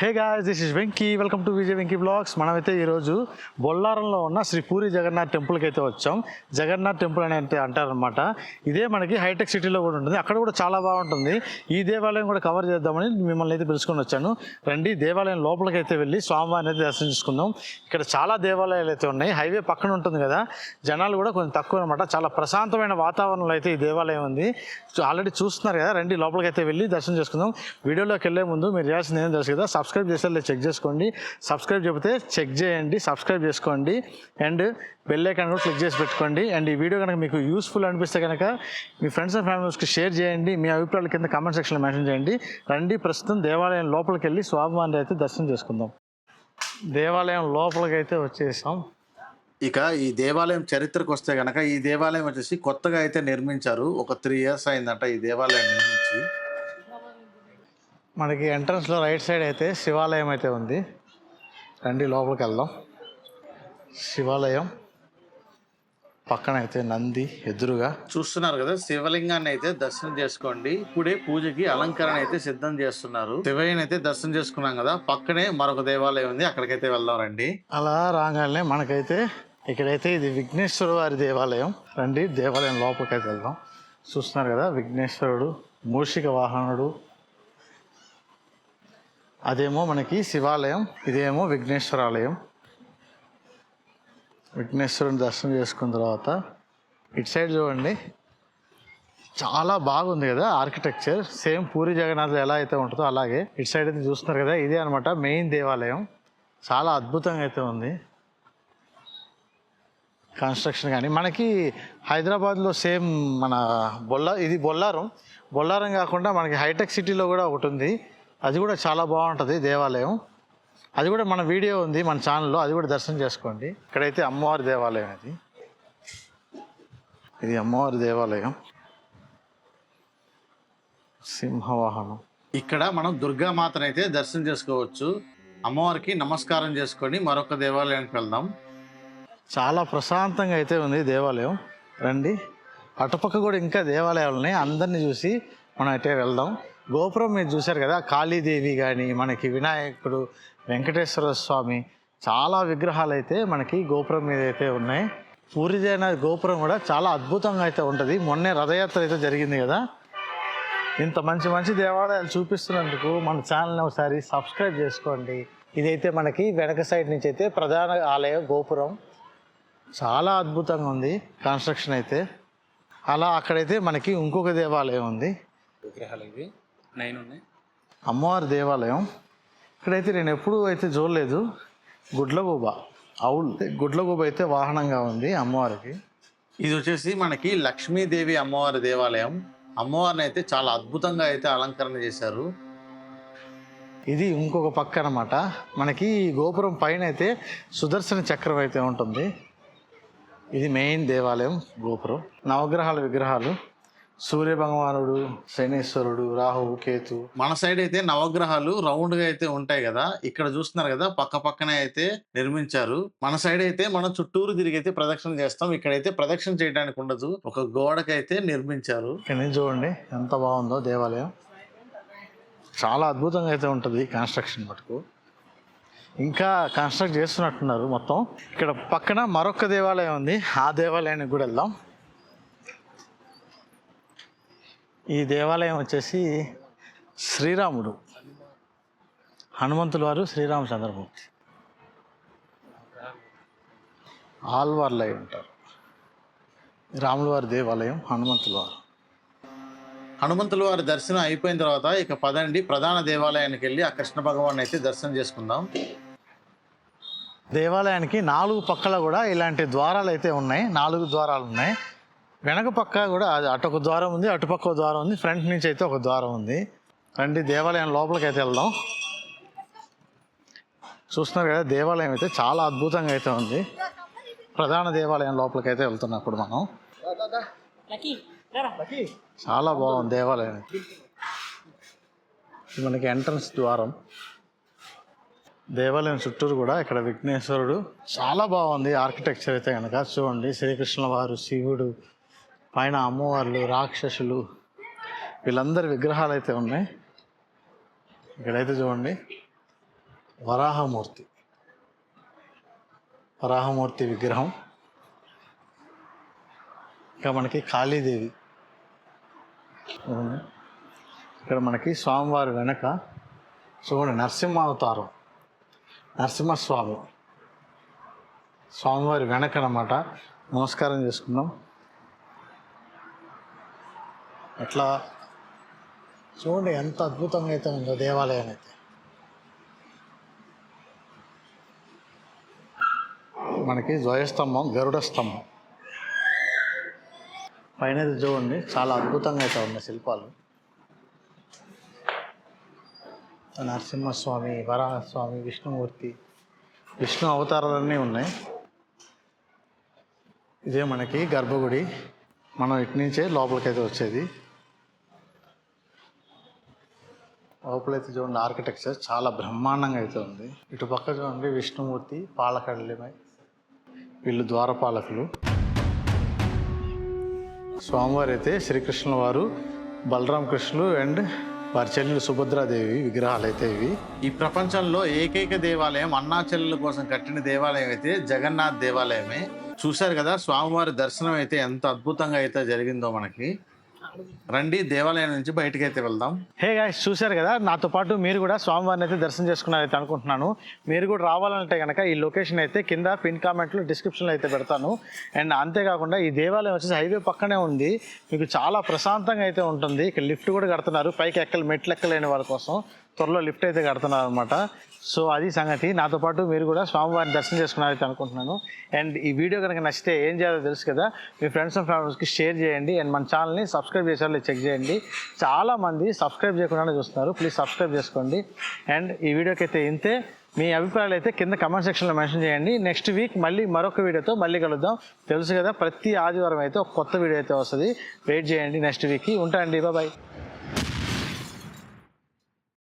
Hey guys this is Venky welcome to Vijay Venky blogs మనమైతే ఈరోజు బొల్లారంలో ఉన్న శ్రీ పూరి జగన్నాథ్ టెంపుల్కి అయితే వచ్చాం. జగన్నాథ్ టెంపుల్ అని అంటే అంటారనమాట ఇదే మనకి హైటెక్ సిటీలో కూడా ఉంటుంది. అక్కడ కూడా చాలా బాగుంటుంది. ఈ దేవాలయం కూడా కవర్ చేద్దామని మిమ్మల్ని అయితే పిలుచుకొని వచ్చాను. రండి దేవాలయం లోపలికి అయితే వెళ్ళి స్వామివారిని అయితే దర్శించుకుందాం ఇక్కడ చాలా దేవాలయాలు అయితే ఉన్నాయి. హైవే పక్కన ఉంటుంది కదా. జనాలు కూడా కొంచెం తక్కువ అనమాట చాలా ప్రశాంతమైన వాతావరణంలో అయితే ఈ దేవాలయం ఉంది. ఆల్రెడీ చూస్తున్నారు కదా. రండి లోపలికి అయితే వెళ్ళి దర్శనం చేసుకుందాం. వీడియోలోకి వెళ్ళే ముందు మీరు చేయాల్సింది ఏం తెలుసు కదా. సబ్స్క్రైబ్ చేసే చెక్ చేసుకోండి. సబ్స్క్రైబ్ చెబితే చెక్ చేయండి సబ్స్క్రైబ్ చేసుకోండి. అండ్ బెల్ ఐకాన్ కూడా క్లిక్ చేసి పెట్టుకోండి. అండ్ ఈ వీడియో కనుక మీకు యూస్ఫుల్ అనిపిస్తే కనుక మీ ఫ్రెండ్స్ అండ్ ఫ్యామిలీస్కి షేర్ చేయండి. మీ అభిప్రాయాల కింద కామెంట్ సెక్షన్లో మెన్షన్ చేయండి. రండి ప్రస్తుతం దేవాలయం లోపలికి వెళ్ళి స్వామివారిని అయితే దర్శనం చేసుకుందాం. దేవాలయం లోపలికి అయితే వచ్చేసాం. ఇక ఈ దేవాలయం చరిత్రకు వస్తే కనుక ఈ దేవాలయం వచ్చేసి కొత్తగా అయితే నిర్మించారు. ఒక త్రీ ఇయర్స్ అయిందంట ఈ దేవాలయం నిర్మించి. మనకి ఎంట్రన్స్లో రైట్ సైడ్ అయితే శివాలయం అయితే ఉంది. రండి లోపలికి వెళ్దాం. శివాలయం. పక్కన అయితే నంది ఎదురుగా. చూస్తున్నారు కదా శివలింగాన్ని అయితే దర్శనం చేసుకోండి. ఇప్పుడే పూజకి అలంకరణ అయితే సిద్ధం చేస్తున్నారు. శివయ్యని అయితే దర్శనం చేసుకున్నాం కదా పక్కనే మరొక దేవాలయం ఉంది అక్కడికైతే వెళ్దాం రండి. అలా రాగానే మనకైతే ఇక్కడైతే ఇది విఘ్నేశ్వర వారి దేవాలయం. రండి దేవాలయం లోపలికి అయితే వెళ్దాం. చూస్తున్నారు కదా విఘ్నేశ్వరుడు మూషిక వాహనుడు అదేమో మనకి శివాలయం ఇదేమో విఘ్నేశ్వర ఆలయం విఘ్నేశ్వరుని దర్శనం చేసుకున్న తర్వాత ఇటు సైడ్ చూడండి. చాలా బాగుంది కదా ఆర్కిటెక్చర్. సేమ్ పూరి జగన్నాథ్ ఎలా అయితే ఉంటుందో అలాగే ఇటు సైడ్ అయితే చూస్తున్నారు కదా ఇదే అనమాట మెయిన్ దేవాలయం. చాలా అద్భుతంగా అయితే ఉంది. కన్స్ట్రక్షన్ కానీ మనకి హైదరాబాద్లో సేమ్ మన బొల్లా ఇది బొల్లారం. బొల్లారం కాకుండా మనకి హైటెక్ సిటీలో కూడా ఒకటి ఉంది. అది కూడా చాలా బాగుంటుంది దేవాలయం. అది కూడా మన వీడియో ఉంది మన ఛానల్లో. అది కూడా దర్శనం చేసుకోండి. ఇక్కడైతే అమ్మవారి దేవాలయం ఇది. ఇది అమ్మవారి దేవాలయం. సింహవాహనం. ఇక్కడ మనం దుర్గామాతను అయితే దర్శనం చేసుకోవచ్చు. అమ్మవారికి నమస్కారం చేసుకొని మరొక దేవాలయానికి వెళ్దాం. చాలా ప్రశాంతంగా అయితే ఉంది దేవాలయం. రండి. అటుపక్క కూడా ఇంకా దేవాలయాలు ఉన్నాయి. అందరిని చూసి మనం అయితే వెళ్దాం. గోపురం మీరు చూశారు కదా కాళీదేవి కానీ మనకి వినాయకుడు వెంకటేశ్వర స్వామి చాలా విగ్రహాలు అయితే మనకి గోపురం మీద అయితే ఉన్నాయి. పూరిదైన గోపురం కూడా చాలా అద్భుతంగా అయితే ఉంటుంది. మొన్నే రథయాత్ర అయితే జరిగింది కదా. ఇంత మంచి మంచి దేవాలయాలు చూపిస్తున్నందుకు మన ఛానల్ని ఒకసారి సబ్స్క్రైబ్ చేసుకోండి. ఇదైతే మనకి వెనక సైడ్ నుంచి అయితే ప్రధాన ఆలయ గోపురం. చాలా అద్భుతంగా ఉంది కన్స్ట్రక్షన్ అయితే. అలా అక్కడైతే మనకి ఇంకొక దేవాలయం ఉంది. విగ్రహాలు ఇవి. నైన్ ఉన్నాయి. అమ్మవారి దేవాలయం. ఇక్కడైతే నేను ఎప్పుడూ అయితే చూడలేదు. గుడ్లగూబ అవుల్ గుడ్లగూబ అయితే వాహనంగా ఉంది అమ్మవారికి. ఇది వచ్చేసి మనకి లక్ష్మీదేవి అమ్మవారి దేవాలయం. అమ్మవారిని అయితే చాలా అద్భుతంగా అయితే అలంకరణ చేశారు. ఇది ఇంకొక పక్క అనమాట మనకి ఈ గోపురం పైన అయితే సుదర్శన చక్రం అయితే ఉంటుంది. ఇది మెయిన్ దేవాలయం గోపురం. నవగ్రహాల విగ్రహాలు. సూర్య భగవానుడు శనీశ్వరుడు రాహువు కేతు మన సైడ్ అయితే నవగ్రహాలు రౌండ్గా అయితే ఉంటాయి కదా. ఇక్కడ చూస్తున్నారు కదా పక్క పక్కనే అయితే నిర్మించారు. మన సైడ్ అయితే మనం చుట్టూరు తిరిగి అయితే ప్రదక్షిణ చేస్తాం. ఇక్కడైతే ప్రదక్షిణ చేయడానికి ఉండదు. ఒక గోడకైతే నిర్మించారు. ఇక్కడ నుంచి చూడండి ఎంత బాగుందో దేవాలయం. చాలా అద్భుతంగా అయితే ఉంటుంది కన్స్ట్రక్షన్ మటుకు. ఇంకా కన్స్ట్రక్ట్ చేస్తున్నట్టున్నారు మొత్తం. ఇక్కడ పక్కన మరొక దేవాలయం ఉంది. ఆ దేవాలయానికి కూడా వెళ్దాం. ఈ దేవాలయం వచ్చేసి శ్రీరాముడు. హనుమంతుల వారు శ్రీరామచంద్రమూర్తి ఆల్వార్లు అయి ఉంటారు. రాముల వారి దేవాలయం హనుమంతుల వారు. హనుమంతుల వారి దర్శనం అయిపోయిన తర్వాత ఇక పదండి ప్రధాన దేవాలయానికి వెళ్ళి ఆ కృష్ణ భగవాన్ అయితే దర్శనం చేసుకుందాం. దేవాలయానికి నాలుగు పక్కల కూడా ఇలాంటి ద్వారాలు అయితే ఉన్నాయి. నాలుగు ద్వారాలు ఉన్నాయి. వెనక పక్క కూడా అది అటు ఒక ద్వారం ఉంది అటుపక్క ద్వారం ఉంది ఫ్రంట్ నుంచి అయితే ఒక ద్వారం ఉంది. రండి దేవాలయం లోపలికి అయితే వెళ్దాం. చూస్తున్నారు కదా దేవాలయం అయితే చాలా అద్భుతంగా అయితే ఉంది. ప్రధాన దేవాలయం లోపలికి అయితే వెళ్తున్నాం ఇప్పుడు మనం చాలా బాగుంది దేవాలయం. మనకి ఎంట్రన్స్ ద్వారం. దేవాలయం చుట్టూరు కూడా ఇక్కడ విఘ్నేశ్వరుడు. చాలా బాగుంది ఆర్కిటెక్చర్ అయితే కనుక చూడండి శ్రీకృష్ణ వారు శివుడు పైన అమ్మవార్లు రాక్షసులు వీళ్ళందరి విగ్రహాలు అయితే ఉన్నాయి. ఇక్కడైతే చూడండి వరాహమూర్తి. వరాహమూర్తి విగ్రహం. ఇంకా మనకి కాళీదేవి. ఇక్కడ మనకి స్వామివారి వెనక చూడండి నరసింహ అవతారం నరసింహస్వామి. స్వామివారి వెనక అన్నమాట. నమస్కారం చేసుకుందాం. అట్లా చూడండి ఎంత అద్భుతంగా అయితే ఉందో దేవాలయం అయితే. మనకి ధ్వజస్తంభం గరుడ స్తంభం. పైన చూడండి చాలా అద్భుతంగా అయితే ఉన్నాయి శిల్పాలు. నరసింహస్వామి వరాహస్వామి విష్ణుమూర్తి విష్ణు అవతారాలన్నీ ఉన్నాయి. ఇదే మనకి గర్భగుడి. మనం ఇటు నుంచే లోపలికైతే వచ్చేది. లోపలైతే చూడండి ఆర్కిటెక్చర్ చాలా బ్రహ్మాండంగా అయితే ఉంది. ఇటు పక్క చూడండి విష్ణుమూర్తి పాలకడలిమై వీళ్ళు ద్వారపాలకులు. స్వామివారు అయితే శ్రీకృష్ణుల వారు బలరాం కృష్ణులు అండ్ వారి చెల్లెలు సుభద్రాదేవి విగ్రహాలు అయితే ఇవి. ఈ ప్రపంచంలో ఏకైక దేవాలయం అన్నాచెల్లెల కోసం కట్టిన దేవాలయం అయితే జగన్నాథ్ దేవాలయమే. చూశారు కదా స్వామివారి దర్శనం అయితే ఎంత అద్భుతంగా అయితే జరిగిందో మనకి. రండి దేవాలయం నుంచి బయటకు అయితే వెళ్దాం. హే గాయస్ చూశారు కదా నాతో పాటు మీరు కూడా స్వామివారిని అయితే దర్శనం చేసుకున్నారైతే అనుకుంటున్నాను. మీరు కూడా రావాలంటే కనుక ఈ లొకేషన్ అయితే కింద పిన్ కామెంట్లో డిస్క్రిప్షన్లో అయితే పెడతాను. అండ్ అంతేకాకుండా ఈ దేవాలయం వచ్చేసి హైవే పక్కనే ఉంది. మీకు చాలా ప్రశాంతంగా అయితే ఉంటుంది. ఇక్కడ లిఫ్ట్ కూడా కడుతున్నారు. పైకి ఎక్కలు మెట్లు ఎక్కలేని వాళ్ళ కోసం. త్వరలో లిఫ్ట్ అయితే కడుతున్నారు అనమాట సో అది సంగతి. నాతో పాటు మీరు కూడా స్వామివారిని దర్శనం చేసుకున్నారైతే అనుకుంటున్నాను. అండ్ ఈ వీడియో కనుక నచ్చితే ఏం చేయాలో తెలుసు కదా? మీ ఫ్రెండ్స్ అండ్ ఫ్యామిలీస్కి షేర్ చేయండి. అండ్ మన ఛానల్ని సబ్స్క్రైబ్ చేసేవాళ్ళు చెక్ చేయండి. చాలా మంది సబ్స్క్రైబ్ చేయకుండానే చూస్తున్నారు. ప్లీజ్ సబ్స్క్రైబ్ చేసుకోండి. అండ్ ఈ వీడియోకి అయితే ఇంతే. మీ అభిప్రాయాలు అయితే కింద కమెంట్ సెక్షన్లో మెన్షన్ చేయండి. నెక్స్ట్ వీక్ మళ్ళీ మరొక వీడియోతో మళ్ళీ కలుద్దాం. తెలుసు కదా ప్రతి ఆదివారం అయితే ఒక కొత్త వీడియో అయితే వస్తుంది. వెయిట్ చేయండి నెక్స్ట్ వీక్కి. ఉంటాయండి బాబాయ్ బాయ్.